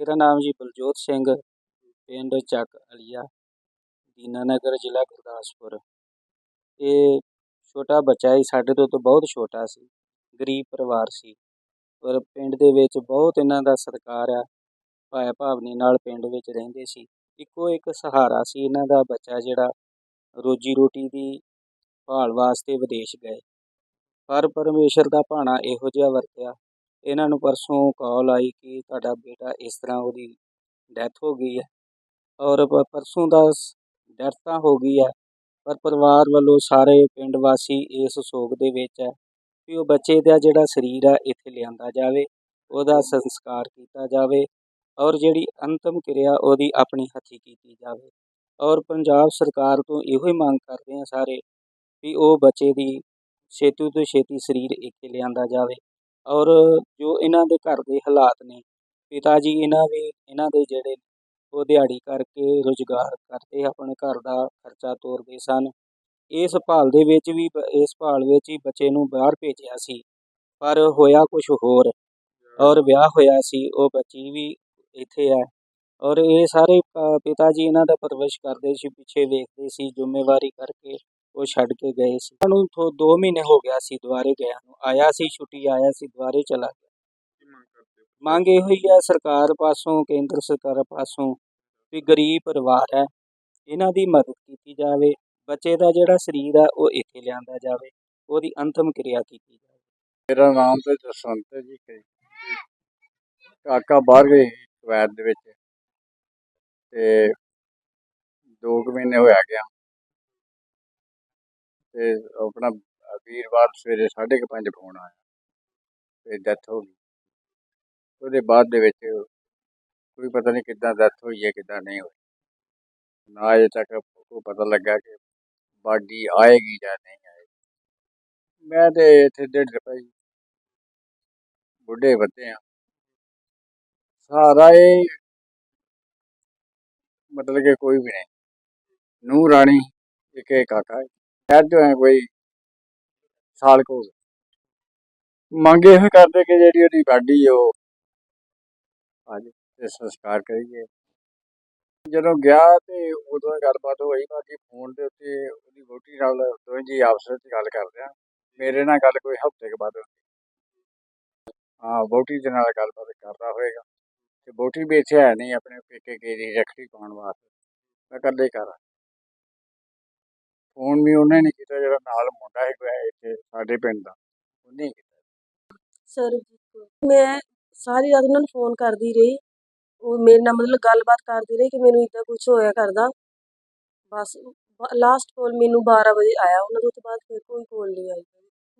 ਮੇਰਾ ਨਾਮ ਜੀ ਬਲਜੋਤ ਸਿੰਘ, ਪਿੰਡ ਚੱਕ ਅਲੀਆ, ਦੀਨਾਨਗਰ ਜ਼ਿਲ੍ਹਾ ਗੁਰਦਾਸਪੁਰ। ਇਹ ਛੋਟਾ ਬੱਚਾ ਹੀ ਸਾਡੇ ਤੋਂ ਤਾਂ ਬਹੁਤ ਛੋਟਾ ਸੀ, ਗਰੀਬ ਪਰਿਵਾਰ ਸੀ। ਪਰ ਪਿੰਡ ਦੇ ਵਿੱਚ ਬਹੁਤ ਇਹਨਾਂ ਦਾ ਸਤਿਕਾਰ ਆ ਭਾਇਆ ਭਾਵਨੀ ਨਾਲ ਪਿੰਡ ਵਿੱਚ ਰਹਿੰਦੇ ਸੀ। ਇੱਕੋ ਇੱਕ ਸਹਾਰਾ ਸੀ ਇਹਨਾਂ ਦਾ ਬੱਚਾ, ਜਿਹੜਾ ਰੋਜੀ ਰੋਟੀ ਦੀ ਭਾਲ ਵਾਸਤੇ ਵਿਦੇਸ਼ ਗਏ। ਪਰ ਪਰਮੇਸ਼ਰ ਦਾ ਭਾਣਾ ਇਹੋ ਜਿਹਾ ਵਰਤਿਆ ਇਹਨਾਂ ਨੂੰ ਪਰਸੋਂ ਕਾਲ ਆਈ ਕਿ ਤੁਹਾਡਾ ਬੇਟਾ ਇਸ ਤਰ੍ਹਾਂ ਉਹਦੀ ਡੈਥ ਹੋ ਗਈ ਹੈ। ਔਰ ਪ- ਪਰਸੋਂ ਦਾ ਸ ਡੈਥ ਤਾਂ ਹੋ ਗਈ ਹੈ, ਪਰ ਪਰਿਵਾਰ ਵੱਲੋਂ ਸਾਰੇ ਪਿੰਡ ਵਾਸੀ ਇਸ ਸੋਗ ਦੇ ਵਿੱਚ ਹੈ ਕਿ ਉਹ ਬੱਚੇ ਦਾ ਜਿਹੜਾ ਸਰੀਰ ਹੈ ਇੱਥੇ ਲਿਆਂਦਾ ਜਾਵੇ, ਉਹਦਾ ਸੰਸਕਾਰ ਕੀਤਾ ਜਾਵੇ ਔਰ ਜਿਹੜੀ ਅੰਤਮ ਕਿਰਿਆ ਉਹਦੀ ਆਪਣੀ ਹੱਥੀਂ ਕੀਤੀ ਜਾਵੇ। ਔਰ ਪੰਜਾਬ ਸਰਕਾਰ ਤੋਂ ਇਹੋ ਹੀ ਮੰਗ ਕਰਦੇ ਆ ਸਾਰੇ ਵੀ ਉਹ ਬੱਚੇ ਦੀ ਛੇਤੀ ਤੋਂ ਛੇਤੀ ਸਰੀਰ ਇੱਥੇ ਲਿਆਂਦਾ ਜਾਵੇ। ਔਰ ਜੋ ਇਹਨਾਂ ਦੇ ਘਰ ਦੇ ਹਾਲਾਤ ਨੇ, ਪਿਤਾ ਜੀ ਇਹਨਾਂ ਵੀ ਇਹਨਾਂ ਦੇ ਜਿਹੜੇ ਉਹ ਦਿਹਾੜੀ ਕਰਕੇ ਰੁਜ਼ਗਾਰ ਕਰਦੇ ਆਪਣੇ ਘਰ ਦਾ ਖਰਚਾ ਤੋਰਦੇ ਸਨ। ਇਸ ਭਾਲ ਦੇ ਵਿੱਚ ਵੀ ਇਸ ਭਾਲ ਵਿੱਚ ਹੀ ਬੱਚੇ ਨੂੰ ਬਾਹਰ ਭੇਜਿਆ ਸੀ, ਪਰ ਹੋਇਆ ਕੁਝ ਹੋਰ। ਔਰ ਵਿਆਹ ਹੋਇਆ ਸੀ, ਉਹ ਬੱਚੀ ਵੀ ਇੱਥੇ ਹੈ। ਔਰ ਇਹ ਸਾਰੇ ਪਿਤਾ ਜੀ ਇਹਨਾਂ ਦਾ ਪਰਵਰਿਸ਼ ਕਰਦੇ ਸੀ, ਪਿੱਛੇ ਵੇਖਦੇ ਸੀ, ਜ਼ਿੰਮੇਵਾਰੀ ਕਰਕੇ ਉਹ ਛੱਡ ਕੇ ਗਏ ਸੀ। ਉਹਨਾਂ ਨੂੰ ਥੋ 2 ਮਹੀਨੇ ਹੋ ਗਿਆ ਸੀ ਦੁਬਾਰੇ ਗਿਆ ਨੂੰ। ਆਇਆ ਸੀ ਛੁੱਟੀ ਆਇਆ ਸੀ ਦੁਬਾਰੇ ਚਲਾ ਗਿਆ। ਮੰਗ ਇਹੋ ਹੀ ਸਰਕਾਰ ਪਾਸੋਂ ਕੇਂਦਰ ਸਰਕਾਰ ਪਾਸੋਂ ਵੀ ਗਰੀਬ ਪਰਿਵਾਰ ਹੈ ਇਹਨਾਂ ਦੀ ਮਦਦ ਕੀਤੀ ਜਾਵੇ। ਬੱਚੇ ਦਾ ਜਿਹੜਾ ਸਰੀਰ ਹੈ ਉਹ ਇੱਥੇ ਲਿਆਂਦਾ ਜਾਵੇ। ਉਹਦੀ ਅੰਤਮ ਕਿਰਿਆ ਕੀਤੀ ਜਾਵੇ। ਮੇਰਾ ਨਾਮ ਤੇ ਜਸਵੰਤ ਹੈ ਜੀ ਕਾਕਾ ਬਾਹਰ ਗਏ ਕੁਵੈਤ ਦੇ ਵਿੱਚ ਤੇ ਦੋ ਕੁ ਮਹੀਨੇ ਹੋਇਆ ਗਿਆ। ਤੇ ਆਪਣਾ ਵੀਰਵਾਰ ਸਵੇਰੇ 5:30 ਫੋਨ ਆਇਆ ਤੇ ਡੈਥ ਹੋ ਗਈ। ਉਹਦੇ ਬਾਅਦ ਦੇ ਵਿੱਚ ਕੋਈ ਪਤਾ ਨਹੀਂ ਕਿੱਦਾਂ ਡੈਥ ਹੋਈ ਹੈ, ਕਿੱਦਾਂ ਨਹੀਂ ਹੋਈ। ਨਾ ਅਜੇ ਤੱਕ ਕੋਈ ਪਤਾ ਲੱਗਾ ਕਿ ਬਾਡੀ ਆਏਗੀ ਜਾਂ ਨਹੀਂ ਆਏਗੀ। ਮੈਂ ਤੇ ਇੱਥੇ ਡੇਢ ਰੁਪਏ ਬੁੱਢੇ ਬੱਤੇ ਆ ਸਾਰਾ ਇਹ ਮਤਲਬ ਕਿ ਕੋਈ ਵੀ ਨਹੀਂ। ਨੂੰ ਰਾਣੀ, ਇੱਕ ਇਹ ਕਾਕਾ ਸ਼ਹਿਰ ਜੋ ਹੈ ਕੋਈ ਸਾਲ ਕੋ ਮੰਗ ਇਹ ਕਰਦੇ ਕਿ ਜਿਹੜੀ ਉਹਦੀ ਬਾਡੀ ਉਹ ਅੱਜ ਤੇ ਸੰਸਕਾਰ ਕਰੀਏ। ਜਦੋਂ ਗਿਆ ਤੇ ਉਦੋਂ ਗੱਲਬਾਤ ਹੋਈ, ਬਾਕੀ ਫੋਨ ਦੇ ਉੱਤੇ ਉਹਦੀ ਵੋਟੀ ਨਾਲ ਦੋਵੇਂ ਜੀ ਆਪਸ ਵਿੱਚ ਗੱਲ ਕਰਦੇ ਆ। ਮੇਰੇ ਨਾਲ ਗੱਲ ਕੋਈ ਹਫ਼ਤੇ ਕੇ ਬਾਅਦ ਹਾਂ ਵੋਟੀ ਦੇ ਨਾਲ ਗੱਲਬਾਤ ਕਰਦਾ ਹੋਏਗਾ। ਤੇ ਵੋਟੀ ਵੀ ਇੱਥੇ ਹੈ ਨਹੀਂ, ਆਪਣੇ ਪੇਕੇ ਗਈ ਦੀ ਰੱਖੜੀ ਪਾਉਣ ਵਾਸਤੇ। ਮੈਂ ਇਕੱਲੇ ਹੀ ਘਰ ਫੋਨ ਵੀ ਉਹਨੇ ਨਹੀਂ ਕੀਤਾ, ਜਿਹੜਾ ਨਾਲ ਮੁੰਡਾ ਹੈ ਕੋਈ ਇੱਥੇ, ਸਾਡੇ ਪਿੰਡ ਦਾ। ਉਹਨੇ ਹੀ ਕੀਤਾ। ਸਰਬਜੀਤ ਮੈਂ ਸਾਰੀ ਰਾਤ ਉਹਨਾਂ ਨੂੰ ਫੋਨ ਕਰਦੀ ਰਹੀ। ਉਹ ਮੇਰੇ ਨਾਲ ਮਤਲਬ ਗੱਲਬਾਤ ਕਰਦੀ ਰਹੀ ਕਿ ਮੈਨੂੰ ਇਦਾਂ ਕੁਝ ਹੋਇਆ ਕਰਦਾ। ਬਸ ਲਾਸਟ ਕਾਲ ਮੈਨੂੰ 12 ਵਜੇ ਆਇਆ। ਉਹਨਾਂ ਤੋਂ ਬਾਅਦ ਫਿਰ ਕੋਈ ਕਾਲ ਨਹੀਂ ਆਈ।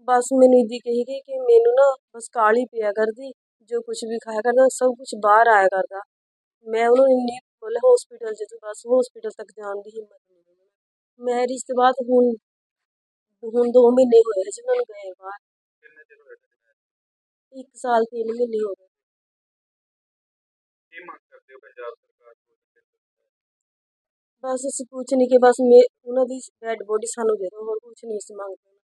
ਬਸ ਮੈਨੂੰ ਇਦੀ ਕਹੀ ਗਈ ਕਿ ਮੈਨੂੰ ਨਾ ਬਸ ਕਾਲੀ ਪਿਆ ਕਰਦੀ, ਜੋ ਕੁਝ ਵੀ ਖਾਇਆ ਕਰਦਾ, ਸਭ ਕੁਝ ਬਾਹਰ ਆਇਆ ਕਰਦਾ। ਮੈਂ ਉਹਨੂੰ ਇੰਨੀ ਮਤਲਬ ਹਸਪੀਟਲ ਚ, ਬਸ ਹਸਪੀਟਲ ਤੱਕ ਜਾਣ ਦੀ ਹਿੰਮਤ ਮੈਰਿਜ ਤੋਂ ਬਾਅਦ ਹੁਣ ਹੁਣ 2 ਮਹੀਨੇ ਹੋਏ ਜੀ ਉਹਨਾਂ ਨੂੰ ਗਏ ਬਾਹਰ। ਕਿੰਨੇ ਦਿਨ ਹੋਏ ਤੁਹਾਡੇ ਇੱਕ ਸਾਲ ਤਿੰਨ ਮਹੀਨੇ ਹੋ ਗਏ। ਕੀ ਮੰਗ ਕਰਦੇ ਹੋ ਪੰਜਾਬ ਸਰਕਾਰ ਕੋਲ ਬਸ ਅਸੀਂ ਕੁਛ ਨਹੀਂ ਕਿ ਬਸ ਮੇ ਉਹਨਾਂ ਦੀ ਡੈਡ ਬੋਡੀ ਸਾਨੂੰ ਦੇ ਦਿਓ ਹੋਰ ਕੁਛ ਨਹੀਂ ਅਸੀਂ ਮੰਗਦੇ